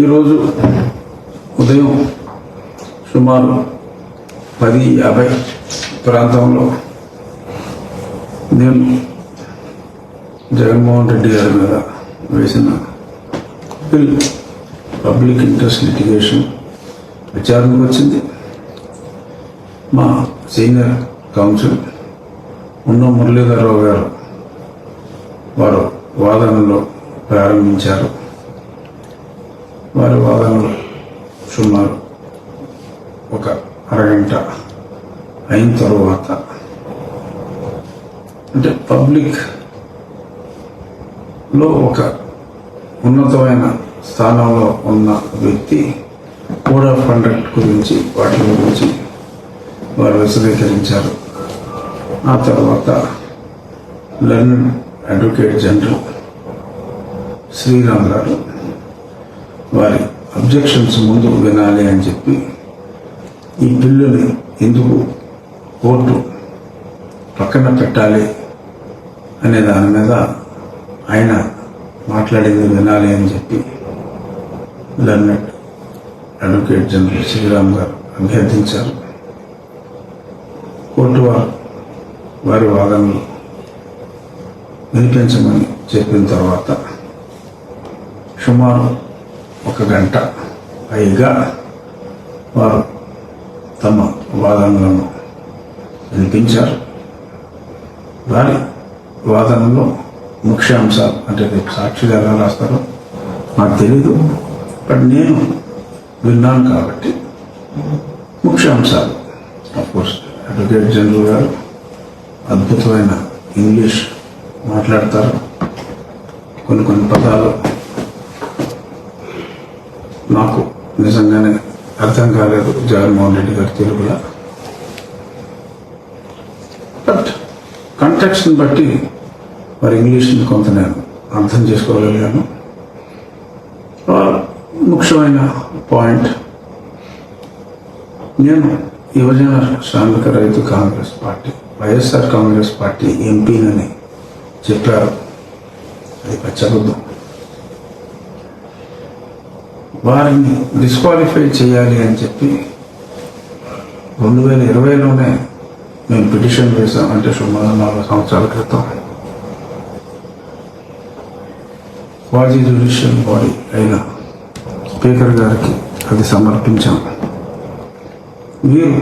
ఈరోజు ఉదయం సుమారు పది యాభై ప్రాంతంలో నేను జగన్మోహన్ రెడ్డి గారి మీద వేసిన బిల్ పబ్లిక్ ఇంట్రెస్ట్ లిటిగేషన్ విచారణకు వచ్చింది. మా సీనియర్ కౌన్సిల్ ఉన్న మురళీధరరావు గారు వారు వాదనలో ప్రారంభించారు. వారి వాదనలు సుమారు ఒక అరగంట అయిన తరువాత అంటే పబ్లిక్లో ఒక ఉన్నతమైన స్థానంలో ఉన్న వ్యక్తి కోడ్ ఆఫ్ కండక్ట్ గురించి వాటి గురించి వారు విశదీకరించారు ఆ తర్వాత లెర్న్ అడ్వకేట్ జనరల్ శ్రీరామ్ గారు వారి అబ్జెక్షన్స్ ముందు వినాలి అని చెప్పి ఈ బిల్లుని ఎందుకు కోర్టు పక్కన పెట్టాలి అనే దాని మీద ఆయన మాట్లాడింది వినాలి అని చెప్పి లర్నెట్ అడ్వకేట్ జనరల్ శ్రీరామ్ గారు అభ్యర్థించారు. కోర్టు వారు వారి వాదనలు వినిపించమని చెప్పిన తర్వాత సుమారు ఒక గంట పైగా వారు తమ వాదనలను వినిపించారు. వారి వాదనలో ముఖ్యాంశాలు అంటే రేపు సాక్షిగా ఎలా రాస్తారో నాకు తెలీదు. బట్ నేను విన్నాను కాబట్టి ముఖ్యాంశాలు. కోర్స్ అడ్వకేట్ జనరల్ గారు అద్భుతమైన ఇంగ్లీష్ మాట్లాడతారు. కొన్ని కొన్ని పదాలు నాకు నిజంగానే అర్థం కాలేదు జగన్మోహన్ రెడ్డి గారి తెలుగులో బట్ కంటెక్స్ని బట్టి మరి ఇంగ్లీష్ని కొంత నేను అర్థం చేసుకోగలిగాను. ముఖ్యమైన పాయింట్ నేను యువజన శ్రామిక రైతు కాంగ్రెస్ పార్టీ వైఎస్ఆర్ కాంగ్రెస్ పార్టీ ఎంపీనని చెప్పారు. అది పచ్చబుద్ధం. వారిని డిస్క్వాలిఫై చేయాలి అని చెప్పి రెండు వేల ఇరవైలోనే మేము పిటిషన్ వేసాం అంటే సుమారు నాలుగు సంవత్సరాల క్రితం. క్వాజీ జ్యుడిషియల్ బాడీ అయిన స్పీకర్ గారికి అది సమర్పించాం మీరు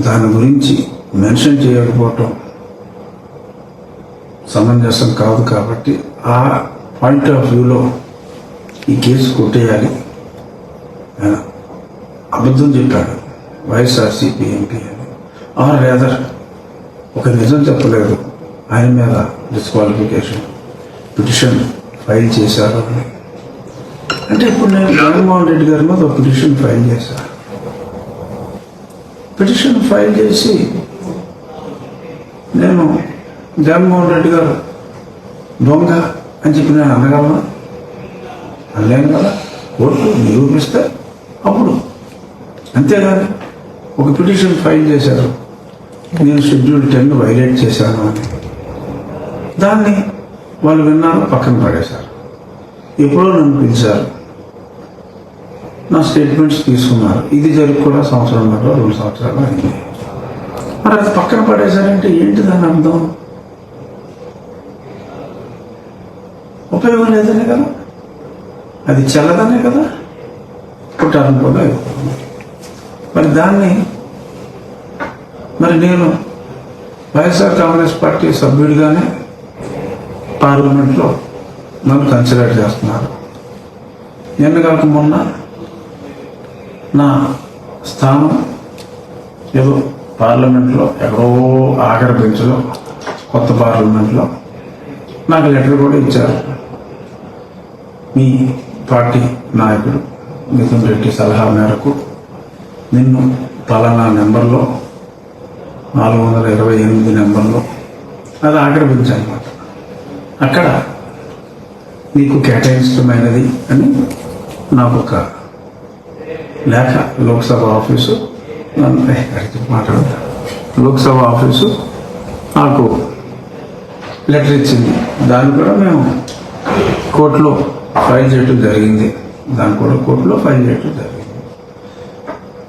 దాని గురించి మెన్షన్ చేయకపోవటం సమంజసం కాదు కాబట్టి ఆ పాయింట్ ఆఫ్ వ్యూలో ఈ కేసు కొట్టేయాలి. అబద్ధం చెప్పాడు. వైఎస్ఆర్సీపీ ఎంపీ అని. ఆర్ రేదర్ ఒక నిజం చెప్పలేదు. ఆయన మీద డిస్క్వాలిఫికేషన్ పిటిషన్ ఫైల్ చేశారు అని. అంటే ఇప్పుడు నేను జగన్మోహన్ రెడ్డి గారి మీద ఒక పిటిషన్ ఫైల్ చేశాను. పిటిషన్ ఫైల్ చేసి నేను జగన్మోహన్ రెడ్డి గారు దొంగ అని చెప్పి నేను అనగలను? అనలేం కదా? కోర్టు నిరూపిస్తే అప్పుడు. అంతేగాని ఒక పిటిషన్ ఫైల్ చేశారు. నేను షెడ్యూల్ టెన్ వైలేట్ చేశాను అని. దాన్ని వాళ్ళు విన్నారు పక్కన పడేశారు. ఎప్పుడో నన్ను పిలిచారు. నా స్టేట్మెంట్స్ తీసుకున్నారు. ఇది జరిగి కూడా సంవత్సరంన్నర రెండు సంవత్సరాలు అయింది. మరి అది పక్కన పడేశారంటే ఏంటి దాని అర్థం? ఉపయోగం లేదనే కదా? అది చల్లదనే కదా? కుట్టాలని కూడా అయిపోతుంది మరి దాన్ని మరి నేను వైఎస్ఆర్ కాంగ్రెస్ పార్టీ సభ్యుడిగానే పార్లమెంట్లో నన్ను కన్సిడర్ చేస్తున్నారు. ఎన్నికలకు మొన్న నా స్థానం ఏదో పార్లమెంట్లో ఎక్కడో ఆఖరి బెంచ్లో కొత్త పార్లమెంట్లో నాకు లెటర్ కూడా ఇచ్చారు. మీ పార్టీ నాయకుడు మిథున్ రెడ్డి సలహా మేరకు నిన్ను పలానా నెంబర్లో నాలుగు వందల ఇరవై ఎనిమిది నెంబర్లో అది ఆక్రమించనమాట అక్కడ నీకు కేటాయించడమైనది అని నాకు ఒక లేఖ లోక్సభ ఆఫీసు మాట్లాడతా లోక్సభ ఆఫీసు నాకు లెటర్ ఇచ్చింది. దాన్ని కూడా మేము కోర్టులో ఫైల్ చేయటం జరిగింది. దాన్ని కూడా కోర్టులో ఫైల్ చేయటం జరిగింది.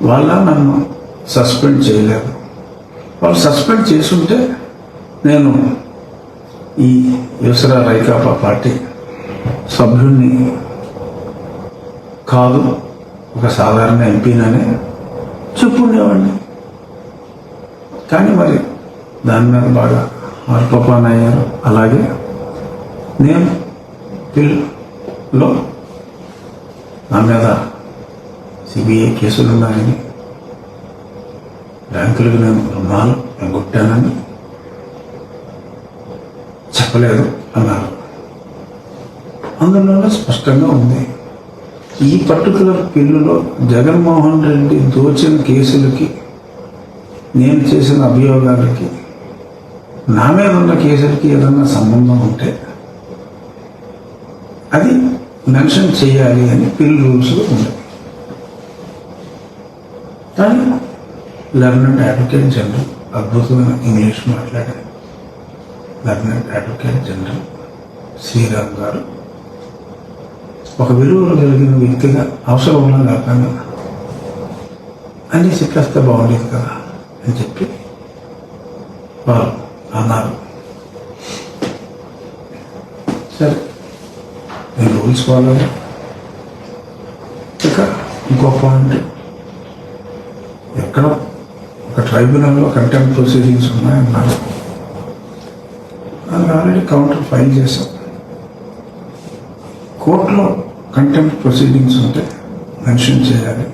వాళ్ళ నన్ను సస్పెండ్ చేయలేదు. వాళ్ళు సస్పెండ్ చేసుంటే నేను ఈ యుసరా రైకాపా పార్టీ సభ్యుణ్ణి కాదు ఒక సాధారణ ఎంపీనని చెప్పుండేవాడిని కానీ మరి దాని మీద బాగా మార్పపాన్ అయ్యారు. అలాగే నేను లో నా మీద సిబిఐ కేసులు ఉన్నాయని బ్యాంకులకు నేను రుణాలు ఎగ్గొట్టానని చెప్పలేదు అన్నారు. అందులోనే స్పష్టంగా ఉంది. ఈ పర్టికులర్ బిల్లులో జగన్మోహన్ రెడ్డి దోచిన కేసులకి నేను చేసిన అభియోగాలకి నా మీద ఉన్న కేసులకి ఏదన్నా సంబంధం ఉంటే అది మెన్షన్ చేయాలి అని పిల్ రూల్స్లో ఉంది. కానీ లెర్నెడ్ అడ్వకేట్ జనరల్ అద్భుతమైన ఇంగ్లీష్ మాట్లాడే learned advocate general Sriram garu. ఒక విలువలు కలిగిన వ్యక్తిగా అవసరం ఉన్నా లేకుండా అన్ని చెప్పేస్తే బాగుండేది కదా అని చెప్పి వారు అన్నారు. సరే. నేను రూల్స్ ఫాలో ఇక ఇంకో పాయింట్ ఎక్కడ ఒక ట్రైబ్యునల్లో కంటెంప్ట్ ప్రొసీడింగ్స్ ఉన్నాయన్నారు. అది ఆల్రెడీ కౌంటర్ ఫైల్ చేశాం. కోర్టులో కంటెంప్ట్ ప్రొసీడింగ్స్ ఉంటే మెన్షన్ చేయాలి.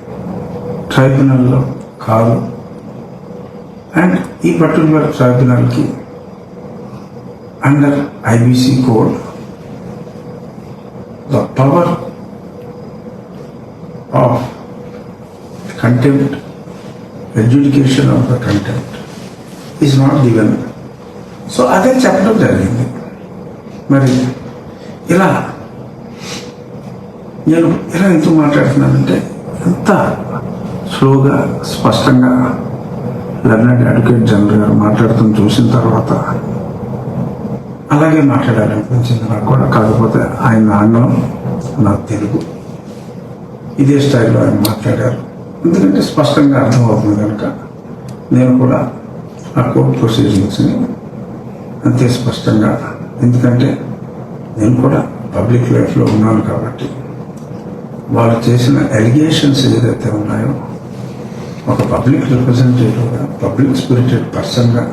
ట్రైబ్యునల్లో కాదు. అండ్ ఈ particular ట్రైబ్యునల్కి under IBC code the power of contempt, education of the contempt is not given. So అదే చెప్పడం జరిగింది మరి ఇలా నేను ఇలా ఎందుకు మాట్లాడుతున్నానంటే ఎంత స్లోగా స్పష్టంగా లెర్నెడ్ అడ్వకేట్ జనరల్ గారు మాట్లాడుతున్న చూసిన తర్వాత అలాగే మాట్లాడాలనిపించింది నాకు కూడా కాకపోతే ఆయన ఆంగ్లం నా తెలుగు. ఇదే స్టైల్లో ఆయన మాట్లాడారు. ఎందుకంటే స్పష్టంగా అర్థమవుతుంది కనుక నేను కూడా ఆ కోర్టు ప్రొసీజర్స్ని అంతే స్పష్టంగా. ఎందుకంటే నేను కూడా పబ్లిక్ లైఫ్లో ఉన్నాను కాబట్టి వాళ్ళు చేసిన ఎలిగేషన్స్ ఏదైతే ఉన్నాయో ఒక పబ్లిక్ రిప్రజెంటేటివ్గా పబ్లిక్ స్పిరిటెడ్ పర్సన్గా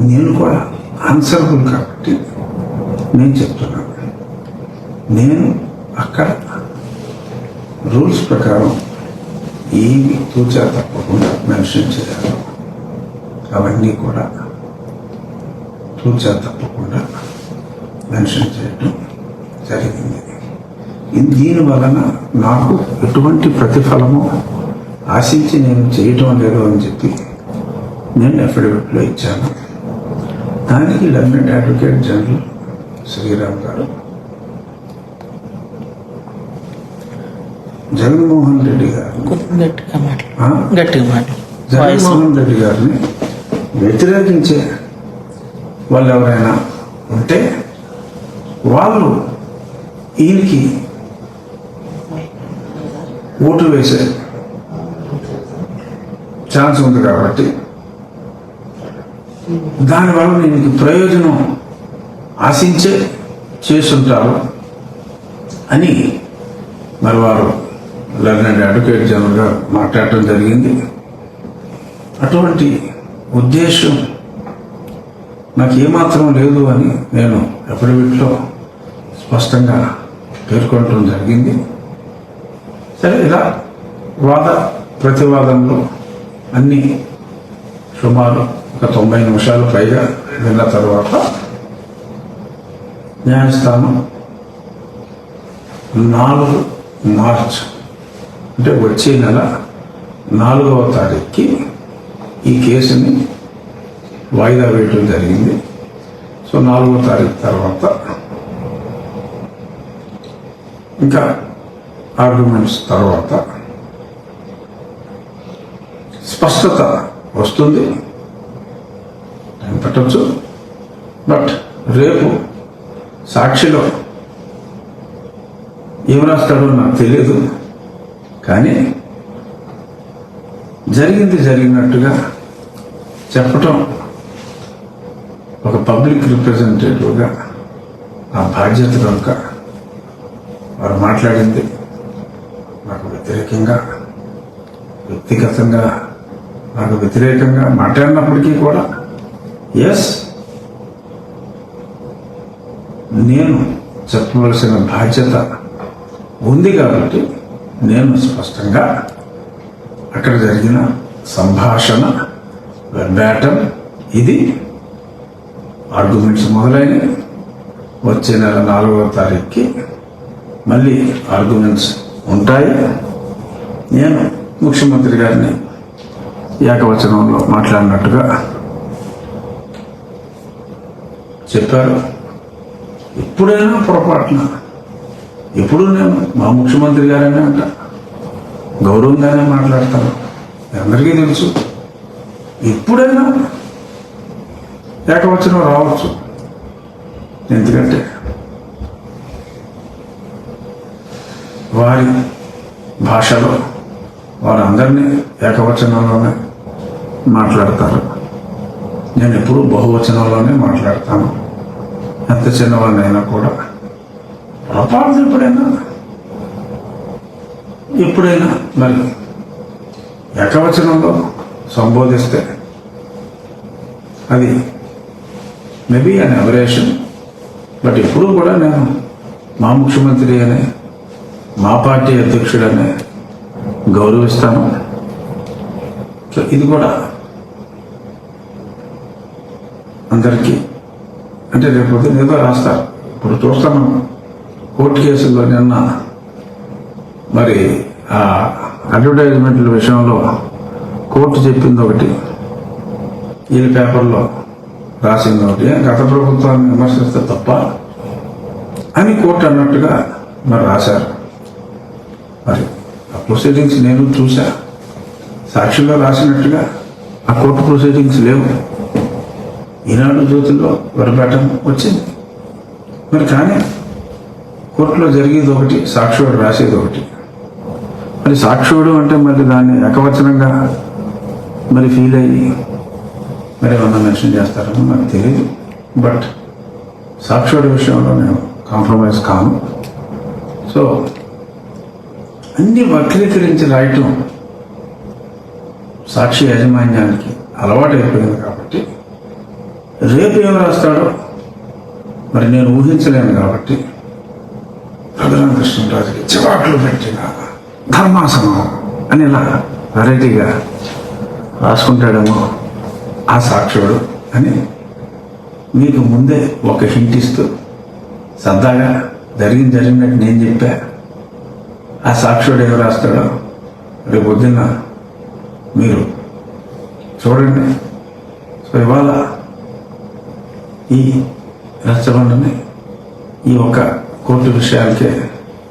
నేను కూడా ఆన్సరబుల్ కాబట్టి నేను చెప్తున్నాను నేను అక్కడ రూల్స్ ప్రకారం ఏమి తూచా తప్పకుండా మెన్షన్ చేయాలి. అవన్నీ కూడా తూచా తప్పకుండా మెన్షన్ చేయటం జరిగింది. దీని వలన నాకు ఎటువంటి ప్రతిఫలము ఆశించి నేను చేయటం లేదు అని చెప్పి నేను అఫిడవిట్లో ఇచ్చాను. దానికి లెర్నెడ్ అడ్వకేట్ జనరల్ శ్రీరామ్ గారు. జగన్మోహన్ రెడ్డి గారు. జగన్మోహన్ రెడ్డి గారిని వ్యతిరేకించే వాళ్ళు ఎవరైనా ఉంటే వాళ్ళు ఈయనకి ఓటు వేసే ఛాన్స్ ఉంది కాబట్టి దానివల్ల నీకు ప్రయోజనం ఆశించే చేస్తుంటారు అని మరి వారు లెర్నెడ్ అడ్వకేట్ జనరల్గా మాట్లాడటం జరిగింది. అటువంటి ఉద్దేశం నాకు ఏమాత్రం లేదు అని నేను అఫిడవిట్లో స్పష్టంగా పేర్కొనడం జరిగింది. సరే ఇలా వాద ప్రతివాదంలో అన్ని సుమారు ఒక తొంభై నిమిషాలు పైగా విన్న తర్వాత న్యాయస్థానం నాలుగు మార్చ్ అంటే వచ్చే నెల నాలుగవ తారీఖుకి ఈ కేసుని వాయిదా వేయడం జరిగింది. సో నాలుగో తారీఖు తర్వాత ఇంకా ఆర్గ్యుమెంట్స్ తర్వాత స్పష్టత వస్తుంది. పెట్టచ్చు. బట్ రేపు సాక్షిలో ఏం రాస్తాడో నాకు తెలియదు కానీ జరిగింది జరిగినట్టుగా చెప్పటం ఒక పబ్లిక్ రిప్రజెంటేటివ్గా నా బాధ్యత కనుక వారు మాట్లాడింది. నాకు వ్యతిరేకంగా వ్యక్తిగతంగా నాకు వ్యతిరేకంగా మాట్లాడినప్పటికీ కూడా ఎస్ నేను చెప్పవలసిన బాధ్యత ఉంది కాబట్టి నేను స్పష్టంగా అక్కడ జరిగిన సంభాషణ వెర్బాటం ఇది ఆర్గ్యుమెంట్స్ మొదలైనవి. వచ్చే నెల నాలుగవ తారీఖుకి మళ్ళీ ఆర్గ్యుమెంట్స్ ఉంటాయి. నేను ముఖ్యమంత్రి గారిని ఏకవచనంలో మాట్లాడినట్టుగా చెప్పారు. ఎప్పుడైనా పొరపాటున ఎప్పుడు నేను మా ముఖ్యమంత్రి గారనే అంట గౌరవంగానే మాట్లాడతాను అందరికీ తెలుసు. ఎప్పుడైనా ఏకవచనం రావచ్చు. ఎందుకంటే వారి భాషలో వారందరినీ ఏకవచనంలోనే మాట్లాడతారు. నేను ఎప్పుడూ బహువచనంలోనే మాట్లాడతాను. ఎంత చిన్నవాడినైనా కూడా పొరపాటు ఎప్పుడైనా? ఎప్పుడైనా. మరి ఏకవచనంలో సంబోధిస్తే అది మేబీ అన్ ఎవరేషన్ బట్ ఎప్పుడూ కూడా నేను మా ముఖ్యమంత్రి అనే మా పార్టీ అధ్యక్షుడనే గౌరవిస్తాను. సో ఇది కూడా అందరికీ అంటే రేపు పొద్దున్న ఏదో రాస్తారు ఇప్పుడు చూస్తాను కోర్టు కేసుల్లో నిన్న మరి ఆ అడ్వర్టైజ్మెంట్ల విషయంలో కోర్టు చెప్పింది ఒకటి. ఈ పేపర్లో రాసింది ఒకటి. గత ప్రభుత్వాన్ని విమర్శిస్తే తప్ప అని కోర్టు అన్నట్టుగా మరి రాశారు. మరి ఆ ప్రొసీడింగ్స్ నేను చూసా సాక్షిలో రాసినట్టుగా ఆ కోర్టు ప్రొసీడింగ్స్ లేవు. ఈనాడు జ్యోతిలో వరబేటం వచ్చింది. మరి కానీ కోర్టులో జరిగేది ఒకటి సాక్షుడు రాసేది ఒకటి. మరి సాక్షుడు అంటే మరి దాన్ని ఏకవచనంగా మరి ఫీల్ అయ్యి మరి ఏమన్నా మెన్షన్ చేస్తారని నాకు తెలియదు బట్ సాక్షుడి విషయంలో నేను కాంప్రమైజ్ కాను. సో అన్ని వక్రీకరించి రాయటం సాక్షి యాజమాన్యానికి అలవాటు అయిపోయింది రేపు ఏం రాస్తాడో? మరి నేను ఊహించలేను కాబట్టి రఘురామకృష్ణరాజుకి చివాట్లు పెట్టిన ధర్మాసనం అని ఇలా వెరైటీగా రాసుకుంటాడేమో ఆ సాక్షుడు అని మీకు ముందే ఒక హింట్ ఇస్తూ సరదాగా జరిగింది జరిగినట్టు నేను చెప్పా. ఆ సాక్షుడు ఏం రాస్తాడో రేపు పొద్దున్న మీరు చూడండి. సో ఇవాళ ఈ రచ్చబండని ఈ ఒక్క కోర్టు విషయాలకే